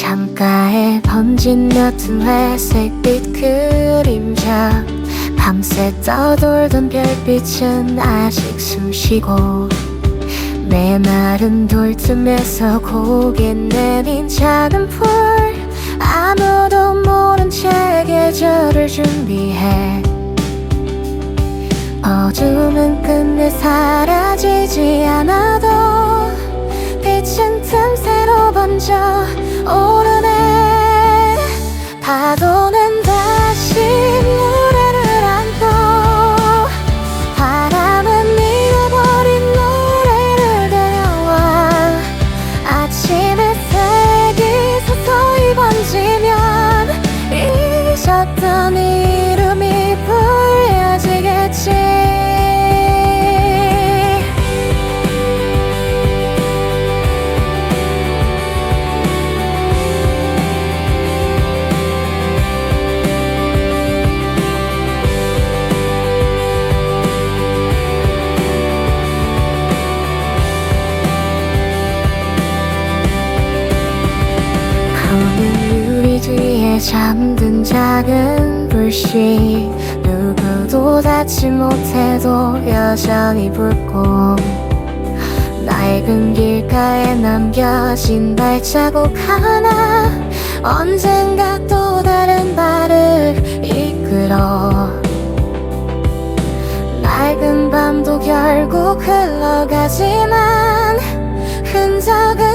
창가에 번진 옅은 회색빛 그림자. 밤새 떠돌던 별빛은 아직 숨쉬고 메마른 돌틈에서 고개 내민 작은 풀. 아무도 모른 채 계절을 준비해. 어둠은 끝내 사라지지 않아도 빛은 틈새로 번져 잊었던 이름이 유리 뒤에 잠든 작은 불씨. 누구도 닿지 못해도 여전히 붉고. 낡은 길가에 남겨진 발자국 하나. 언젠가 또 다른 발을 이끌어. 낡은 밤도 결국 흘러가지만 흔적은